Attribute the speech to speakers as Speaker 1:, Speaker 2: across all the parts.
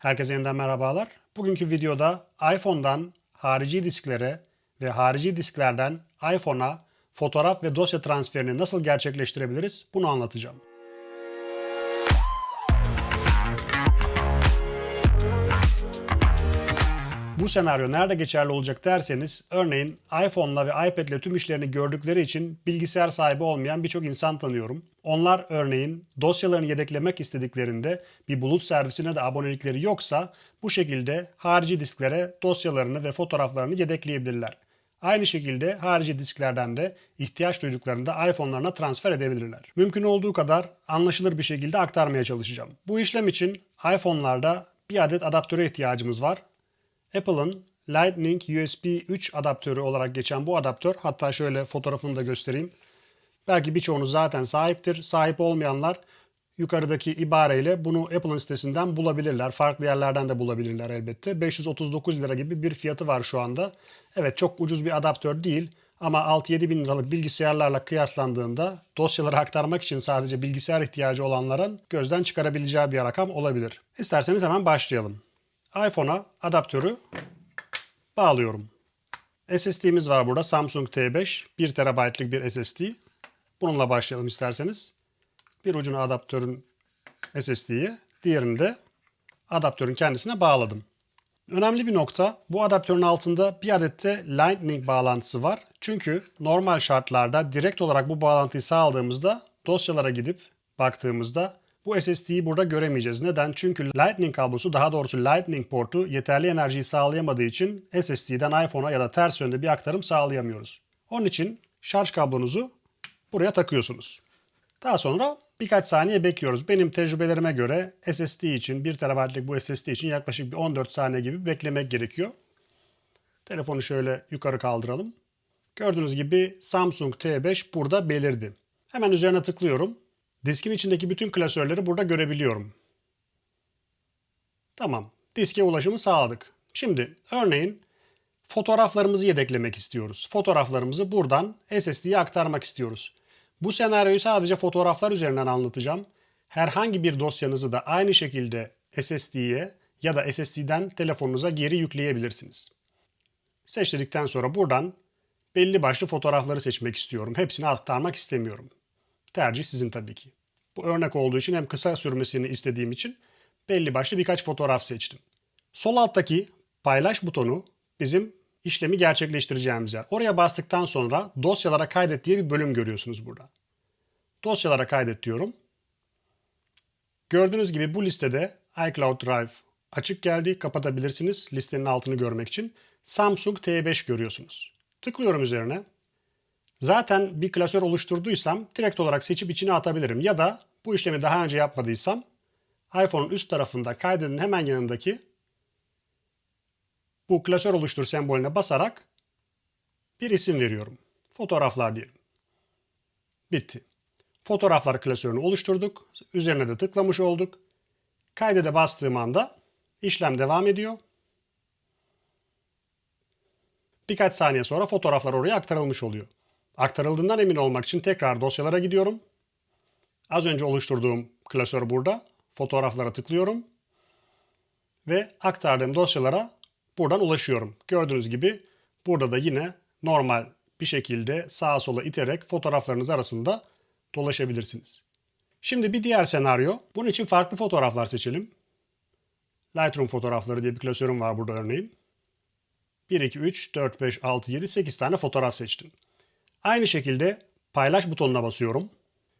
Speaker 1: Herkese yeniden merhabalar. Bugünkü videoda iPhone'dan harici disklere ve harici disklerden iPhone'a fotoğraf ve dosya transferini nasıl gerçekleştirebiliriz bunu anlatacağım. Bu senaryo nerede geçerli olacak derseniz örneğin iPhone'la ve iPad'le tüm işlerini gördükleri için bilgisayar sahibi olmayan birçok insan tanıyorum. Onlar örneğin dosyalarını yedeklemek istediklerinde bir bulut servisine de abonelikleri yoksa bu şekilde harici disklere dosyalarını ve fotoğraflarını yedekleyebilirler. Aynı şekilde harici disklerden de ihtiyaç duyduklarında iPhone'larına transfer edebilirler. Mümkün olduğu kadar anlaşılır bir şekilde aktarmaya çalışacağım. Bu işlem için iPhone'larda bir adet adaptöre ihtiyacımız var. Apple'ın Lightning USB 3 adaptörü olarak geçen bu adaptör, hatta şöyle fotoğrafını da göstereyim. Belki birçoğunuz zaten sahiptir. Sahip olmayanlar yukarıdaki ibareyle bunu Apple'ın sitesinden bulabilirler. Farklı yerlerden de bulabilirler elbette. 539 lira gibi bir fiyatı var şu anda. Evet çok ucuz bir adaptör değil ama 6-7 bin liralık bilgisayarlarla kıyaslandığında dosyaları aktarmak için sadece bilgisayar ihtiyacı olanların gözden çıkarabileceği bir rakam olabilir. İsterseniz hemen başlayalım. iPhone'a adaptörü bağlıyorum. SSD'miz var burada Samsung T5 1 TB'lık bir SSD. Bununla başlayalım isterseniz. Bir ucunu adaptörün SSD'ye, diğerini de adaptörün kendisine bağladım. Önemli bir nokta bu adaptörün altında bir adet de Lightning bağlantısı var. Çünkü normal şartlarda direkt olarak bu bağlantıyı sağladığımızda dosyalara gidip baktığımızda bu SSD'yi burada göremeyeceğiz. Neden? Çünkü Lightning kablosu daha doğrusu Lightning portu yeterli enerjiyi sağlayamadığı için SSD'den iPhone'a ya da ters yönde bir aktarım sağlayamıyoruz. Onun için şarj kablonuzu buraya takıyorsunuz. Daha sonra birkaç saniye bekliyoruz. Benim tecrübelerime göre SSD için 1 TB'lik bu SSD için yaklaşık bir 14 saniye gibi beklemek gerekiyor. Telefonu şöyle yukarı kaldıralım. Gördüğünüz gibi Samsung T5 burada belirdi. Hemen üzerine tıklıyorum. Diskin içindeki bütün klasörleri burada görebiliyorum. Tamam. Diske ulaşımı sağladık. Şimdi örneğin fotoğraflarımızı yedeklemek istiyoruz. Fotoğraflarımızı buradan SSD'ye aktarmak istiyoruz. Bu senaryoyu sadece fotoğraflar üzerinden anlatacağım. Herhangi bir dosyanızı da aynı şekilde SSD'ye ya da SSD'den telefonunuza geri yükleyebilirsiniz. Seçtikten sonra buradan belli başlı fotoğrafları seçmek istiyorum. Hepsini aktarmak istemiyorum. Tercih sizin tabii ki. Bu örnek olduğu için hem kısa sürmesini istediğim için belli başlı birkaç fotoğraf seçtim. Sol alttaki paylaş butonu bizim işlemi gerçekleştireceğimiz yer. Oraya bastıktan sonra dosyalara kaydet diye bir bölüm görüyorsunuz burada. Dosyalara kaydet diyorum. Gördüğünüz gibi bu listede iCloud Drive açık geldi. Kapatabilirsiniz listenin altını görmek için. Samsung T5 görüyorsunuz. Tıklıyorum üzerine. Zaten bir klasör oluşturduysam direkt olarak seçip içine atabilirim. Ya da bu işlemi daha önce yapmadıysam iPhone'un üst tarafında kaydedin hemen yanındaki bu klasör oluştur sembolüne basarak bir isim veriyorum. Fotoğraflar diyelim. Bitti. Fotoğraflar klasörünü oluşturduk. Üzerine de tıklamış olduk. Kaydede bastığım anda işlem devam ediyor. Birkaç saniye sonra fotoğraflar oraya aktarılmış oluyor. Aktarıldığından emin olmak için tekrar dosyalara gidiyorum. Az önce oluşturduğum klasör burada. Fotoğraflara tıklıyorum. Ve aktardığım dosyalara buradan ulaşıyorum. Gördüğünüz gibi burada da yine normal bir şekilde sağa sola iterek fotoğraflarınız arasında dolaşabilirsiniz. Şimdi bir diğer senaryo. Bunun için farklı fotoğraflar seçelim. Lightroom fotoğrafları diye bir klasörüm var burada örneğin. 1, 2, 3, 4, 5, 6, 7, 8 tane fotoğraf seçtim. Aynı şekilde paylaş butonuna basıyorum.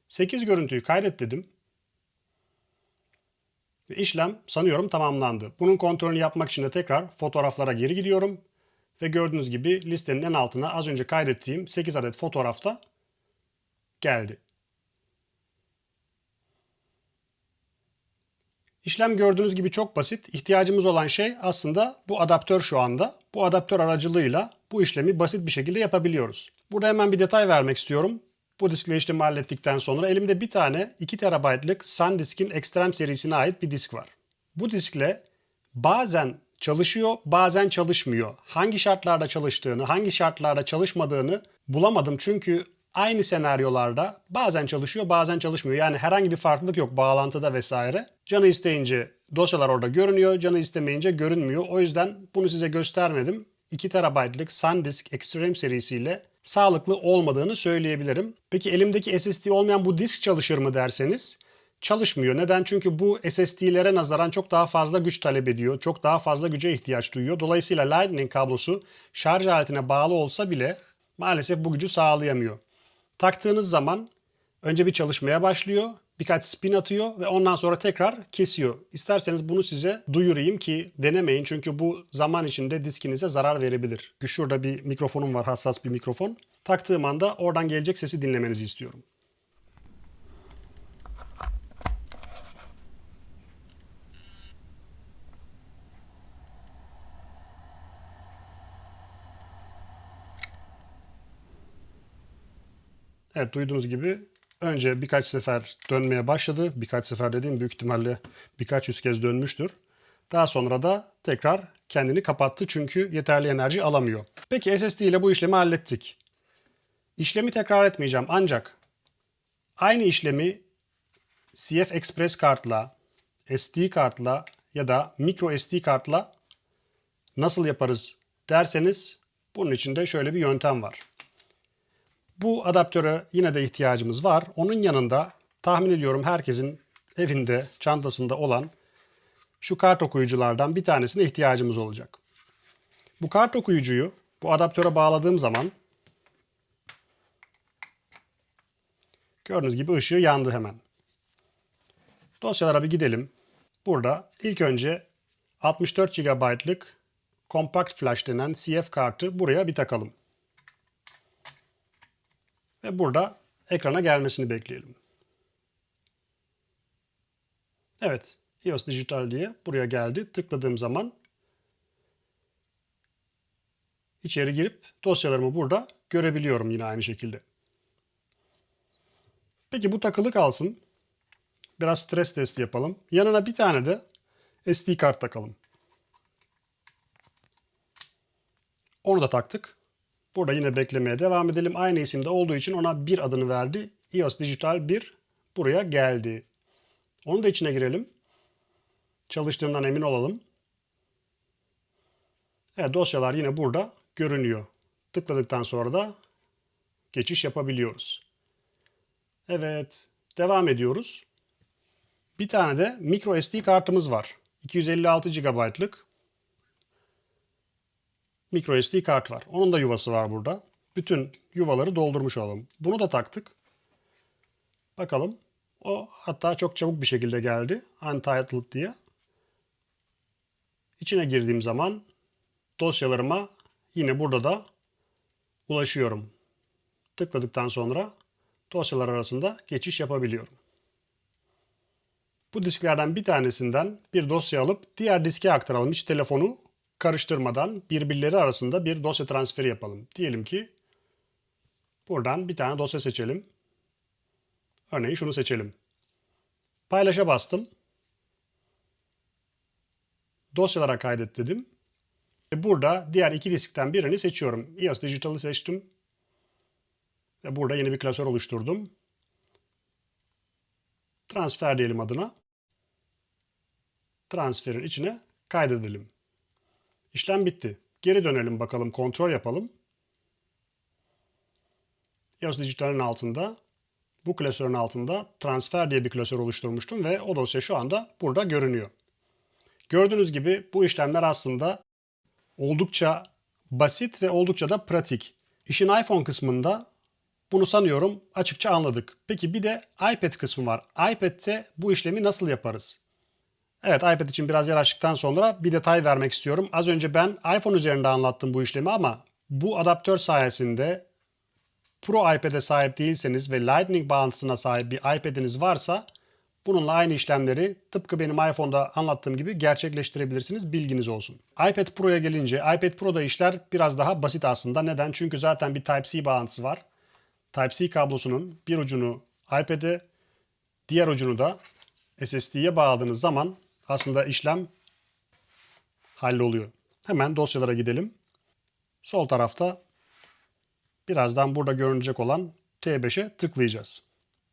Speaker 1: 8 görüntüyü kaydet dedim. Ve işlem sanıyorum tamamlandı. Bunun kontrolünü yapmak için de tekrar fotoğraflara geri gidiyorum. Ve gördüğünüz gibi listenin en altına az önce kaydettiğim 8 adet fotoğrafta geldi. İşlem gördüğünüz gibi çok basit. İhtiyacımız olan şey aslında bu adaptör şu anda. Bu adaptör aracılığıyla bu işlemi basit bir şekilde yapabiliyoruz. Burada hemen bir detay vermek istiyorum. Bu diskle işlemi hallettikten sonra elimde bir tane 2 TB'lık SanDisk'in Extreme serisine ait bir disk var. Bu diskle bazen çalışıyor, bazen çalışmıyor. Hangi şartlarda çalıştığını, hangi şartlarda çalışmadığını bulamadım çünkü aynı senaryolarda bazen çalışıyor, bazen çalışmıyor. Yani herhangi bir farklılık yok bağlantıda vesaire. Canı isteyince Dosyalar orada görünüyor. Canı istemeyince görünmüyor. O yüzden bunu size göstermedim. 2 TB'lık SanDisk Extreme serisiyle sağlıklı olmadığını söyleyebilirim. Peki elimdeki SSD olmayan bu disk çalışır mı derseniz çalışmıyor. Neden? Çünkü bu SSD'lere nazaran çok daha fazla güç talep ediyor. Çok daha fazla güce ihtiyaç duyuyor. Dolayısıyla Lightning kablosu şarj aletine bağlı olsa bile maalesef bu gücü sağlayamıyor. Taktığınız zaman önce bir çalışmaya başlıyor, birkaç spin atıyor ve ondan sonra tekrar kesiyor. İsterseniz bunu size duyurayım ki denemeyin çünkü bu zaman içinde diskinize zarar verebilir. Şurada bir mikrofonum var, hassas bir mikrofon. Taktığım anda oradan gelecek sesi dinlemenizi istiyorum. Evet duyduğunuz gibi önce birkaç sefer dönmeye başladı. Birkaç sefer dediğim büyük ihtimalle birkaç yüz kez dönmüştür. Daha sonra da tekrar kendini kapattı çünkü yeterli enerji alamıyor. Peki SSD ile bu işlemi hallettik. İşlemi tekrar etmeyeceğim ancak aynı işlemi CF Express kartla, SD kartla ya da micro SD kartla nasıl yaparız derseniz bunun için de şöyle bir yöntem var. Bu adaptöre yine de ihtiyacımız var. Onun yanında tahmin ediyorum herkesin evinde, çantasında olan şu kart okuyuculardan bir tanesine ihtiyacımız olacak. Bu kart okuyucuyu bu adaptöre bağladığım zaman gördüğünüz gibi ışığı yandı hemen. Dosyalara bir gidelim. Burada ilk önce 64 GB'lık Compact Flash denen CF kartı buraya bir takalım. Ve burada ekrana gelmesini bekleyelim. Evet, iOS Digital diye buraya geldi. Tıkladığım zaman içeri girip dosyalarımı burada görebiliyorum yine aynı şekilde. Peki bu takılı kalsın. Biraz stres testi yapalım. Yanına bir tane de SD kart takalım. Onu da taktık. Burada yine beklemeye devam edelim. Aynı isimde olduğu için ona bir adını verdi. iOS Digital 1 buraya geldi. Onu da içine girelim. Çalıştığından emin olalım. Evet dosyalar yine burada görünüyor. Tıkladıktan sonra da geçiş yapabiliyoruz. Evet devam ediyoruz. Bir tane de micro SD kartımız var. 256 GB'lık micro SD kart var. Onun da yuvası var burada. Bütün yuvaları doldurmuş olalım. Bunu da taktık. Bakalım. O hatta çok çabuk bir şekilde geldi. Untitled diye. İçine girdiğim zaman dosyalarıma yine burada da ulaşıyorum. Tıkladıktan sonra dosyalar arasında geçiş yapabiliyorum. Bu disklerden bir tanesinden bir dosya alıp diğer diske aktaralım. Hiç telefonu karıştırmadan birbirleri arasında bir dosya transferi yapalım. Diyelim ki buradan bir tane dosya seçelim. Örneğin şunu seçelim. Paylaşa bastım. Dosyalara kaydet dedim. Ve burada diğer iki diskten birini seçiyorum. iOS Digital'ı seçtim. Ve burada yeni bir klasör oluşturdum. Transfer diyelim adına. Transferin içine kaydedelim. İşlem bitti. Geri dönelim bakalım kontrol yapalım. EOS Digital'in altında bu klasörün altında transfer diye bir klasör oluşturmuştum ve o dosya şu anda burada görünüyor. Gördüğünüz gibi bu işlemler aslında oldukça basit ve oldukça da pratik. İşin iPhone kısmında bunu sanıyorum açıkça anladık. Peki bir de iPad kısmı var. iPad'te bu işlemi nasıl yaparız? Evet iPad için biraz yer açtıktan sonra bir detay vermek istiyorum. Az önce ben iPhone üzerinde anlattım bu işlemi ama bu adaptör sayesinde Pro iPad'e sahip değilseniz ve Lightning bağlantısına sahip bir iPad'iniz varsa bununla aynı işlemleri tıpkı benim iPhone'da anlattığım gibi gerçekleştirebilirsiniz. Bilginiz olsun. iPad Pro'ya gelince iPad Pro'da işler biraz daha basit aslında. Neden? Çünkü zaten bir Type-C bağlantısı var. Type-C kablosunun bir ucunu iPad'e, diğer ucunu da SSD'ye bağladığınız zaman aslında işlem halloluyor. Hemen dosyalara gidelim. Sol tarafta birazdan burada görünecek olan T5'e tıklayacağız.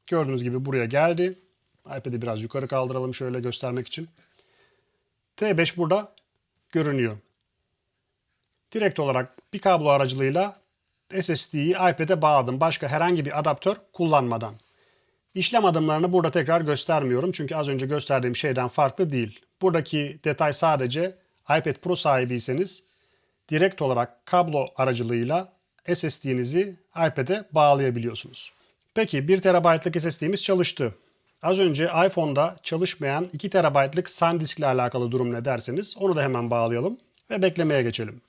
Speaker 1: Gördüğünüz gibi buraya geldi. iPad'i biraz yukarı kaldıralım şöyle göstermek için. T5 burada görünüyor. Direkt olarak bir kablo aracılığıyla SSD'yi iPad'e bağladım. Başka herhangi bir adaptör kullanmadan. İşlem adımlarını burada tekrar göstermiyorum. Çünkü az önce gösterdiğim şeyden farklı değil. Buradaki detay sadece iPad Pro sahibiyseniz direkt olarak kablo aracılığıyla SSD'nizi iPad'e bağlayabiliyorsunuz. Peki 1 TB'lık SSD'miz çalıştı. Az önce iPhone'da çalışmayan 2 TB'lık SanDisk ile alakalı durum ne derseniz onu da hemen bağlayalım ve beklemeye geçelim.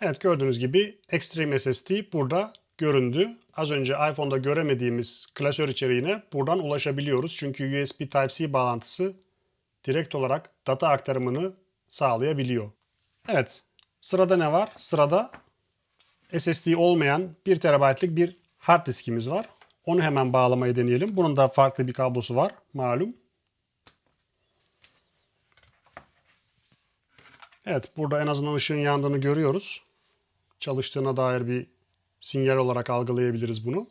Speaker 1: Evet gördüğünüz gibi Extreme SSD burada göründü. Az önce iPhone'da göremediğimiz klasör içeriğine buradan ulaşabiliyoruz. Çünkü USB Type-C bağlantısı direkt olarak data aktarımını sağlayabiliyor. Evet sırada ne var? Sırada SSD olmayan 1 TB'lık bir hard diskimiz var. Onu hemen bağlamayı deneyelim. Bunun da farklı bir kablosu var malum. Evet burada en azından ışığın yandığını görüyoruz. Çalıştığına dair bir sinyal olarak algılayabiliriz bunu.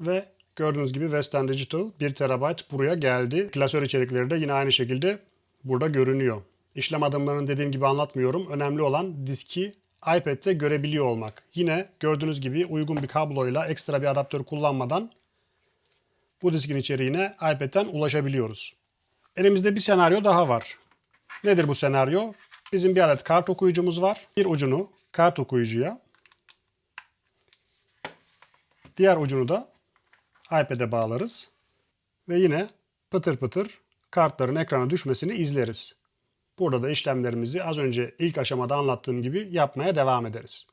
Speaker 1: Ve gördüğünüz gibi Western Digital 1 TB buraya geldi. Klasör içerikleri de yine aynı şekilde burada görünüyor. İşlem adımlarını dediğim gibi anlatmıyorum. Önemli olan diski iPad'te görebiliyor olmak. Yine gördüğünüz gibi uygun bir kabloyla ekstra bir adaptör kullanmadan bu diskin içeriğine iPad'ten ulaşabiliyoruz. Elimizde bir senaryo daha var. Nedir bu senaryo? Bizim bir adet kart okuyucumuz var. Bir ucunu kart okuyucuya, diğer ucunu da iPad'e bağlarız. Ve yine pıtır pıtır kartların ekrana düşmesini izleriz. Burada da işlemlerimizi az önce ilk aşamada anlattığım gibi yapmaya devam ederiz.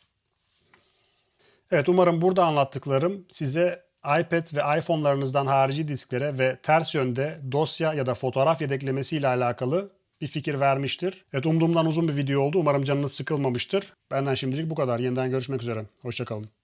Speaker 1: Evet umarım burada anlattıklarım size iPad ve iPhone'larınızdan harici disklere ve ters yönde dosya ya da fotoğraf yedeklemesi ile alakalı bir fikir vermiştir. Evet umduğumdan uzun bir video oldu. Umarım canınız sıkılmamıştır. Benden şimdilik bu kadar. Yeniden görüşmek üzere. Hoşçakalın.